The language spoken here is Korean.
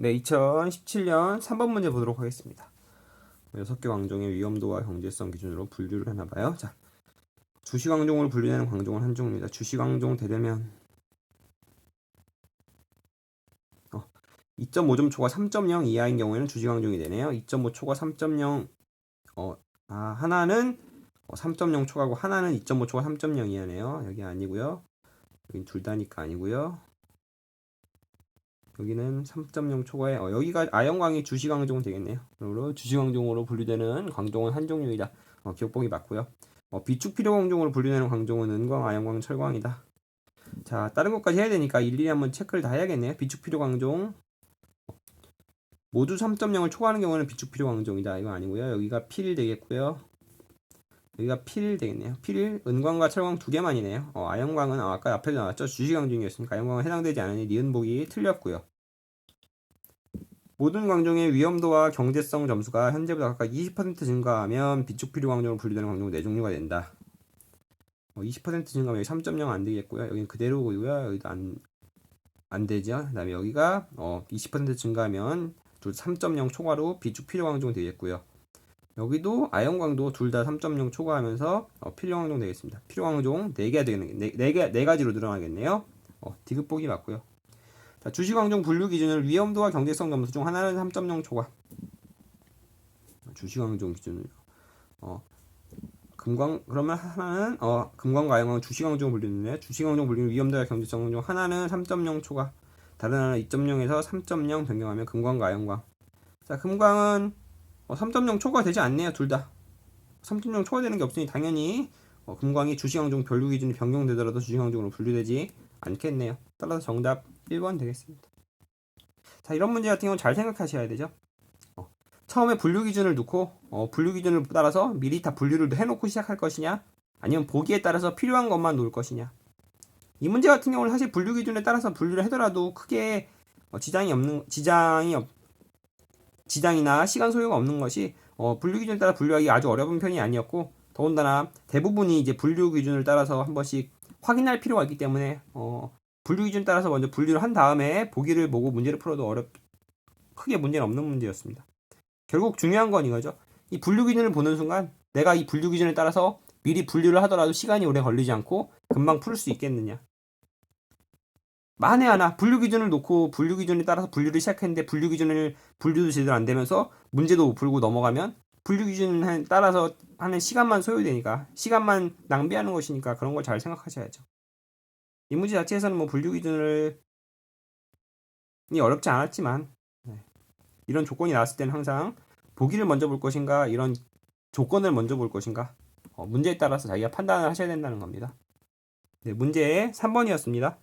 네, 2017년 3번 문제 보도록 하겠습니다. 6개 광종의 위험도와 경제성 기준으로 분류를 하나 봐요. 자, 주시 광종으로 분류되는 광종은 한 종입니다. 주시 광종 대대면 어, 2.5점 초과 3.0 이하인 경우에는 주시 광종이 되네요. 2.5 초과 3.0 어, 아, 하나는 어, 3.0 초과고 하나는 2.5 초과 3.0 이하네요. 여기 아니고요. 여긴 둘 다니까 아니고요. 여기는 3.0 초과에 어, 여기가 아연광이 주시광종 되겠네요. 그러므로 주시광종으로 분류되는 광종은 한 종류이다. 어, 기억보기 맞고요. 어, 비축 필요 광종으로 분류되는 광종은 은광, 아연광, 철광이다. 자, 다른 것까지 해야 되니까 일일이 한번 체크를 다 해야겠네요. 비축 필요 광종 모두 3.0을 초과하는 경우는 비축 필요 광종이다. 이거 아니고요. 여기가 필 되겠고요. 여기가 필 되겠네요. 필, 은광과 철광 두 개만이네요. 어, 아연광은 아, 아까 앞에도 나왔죠. 주시광종이었으니까 아연광은 해당되지 않으니 니은복이 틀렸고요. 모든 광종의 위험도와 경제성 점수가 현재보다 각각 20% 증가하면 비축 필요 광종으로 분류되는 광종은 네 종류가 된다. 어, 20% 증가하면 여기 3.0 안 되겠고요. 여기는 그대로고요. 여기도 안, 안 되죠. 그 다음에 여기가 어, 20% 증가하면 둘3.0 초과로 비축 필요 광종 되겠고요. 여기도 아연광도 둘 다 3.0 초과하면서 어, 필요광종 되겠습니다. 필요광종 4개가 되겠네. 4개, 네 가지로 늘어나겠네요. 어, 디귿보기 맞고요. 자, 주시광종 분류 기준을 위험도와 경제성 점수 중 하나는 3.0 초과. 주시광종 기준을 어, 금광 그러면 하나는 어, 금광과 아연광 주시광종 분류인데 주시광종 분류 위험도와 경제성 중 하나는 3.0 초과. 다른 하나는 2.0에서 3.0 변경하면 금광과 아연광. 자, 금광은 어, 3.0 초과 되지 않네요, 둘 다. 3.0 초과되는 게 없으니 당연히 어, 금광이 주시광종 변류 기준이 변경되더라도 주시광종으로 분류되지 않겠네요. 따라서 정답 1번 되겠습니다. 자, 이런 문제 같은 경우는 잘 생각하셔야 되죠. 어, 처음에 분류 기준을 놓고 어, 분류 기준을 따라서 미리 다 분류를 해놓고 시작할 것이냐, 아니면 보기에 따라서 필요한 것만 놓을 것이냐. 이 문제 같은 경우는 사실 분류 기준에 따라서 분류를 하더라도 크게 어, 지장이 없는 지장이 없 지장이나 시간 소요가 없는 것이 어, 분류 기준에 따라 분류하기 아주 어려운 편이 아니었고 더군다나 대부분이 이제 분류 기준을 따라서 한 번씩 확인할 필요가 있기 때문에 어, 분류 기준에 따라서 먼저 분류를 한 다음에 보기를 보고 문제를 풀어도 어렵 크게 문제는 없는 문제였습니다. 결국 중요한 건 이거죠. 이 분류 기준을 보는 순간 내가 이 분류 기준에 따라서 미리 분류를 하더라도 시간이 오래 걸리지 않고 금방 풀 수 있겠느냐. 만에 하나 분류 기준을 놓고 분류 기준에 따라서 분류를 시작했는데 분류 기준을 분류도 제대로 안 되면서 문제도 못 풀고 넘어가면 분류 기준에 따라서 하는 시간만 소요되니까 시간만 낭비하는 것이니까 그런 걸 잘 생각하셔야죠. 이 문제 자체에서는 뭐 분류 기준을 이 어렵지 않았지만 네. 이런 조건이 나왔을 때는 항상 보기를 먼저 볼 것인가 이런 조건을 먼저 볼 것인가 어, 문제에 따라서 자기가 판단을 하셔야 된다는 겁니다. 네, 문제 3번이었습니다.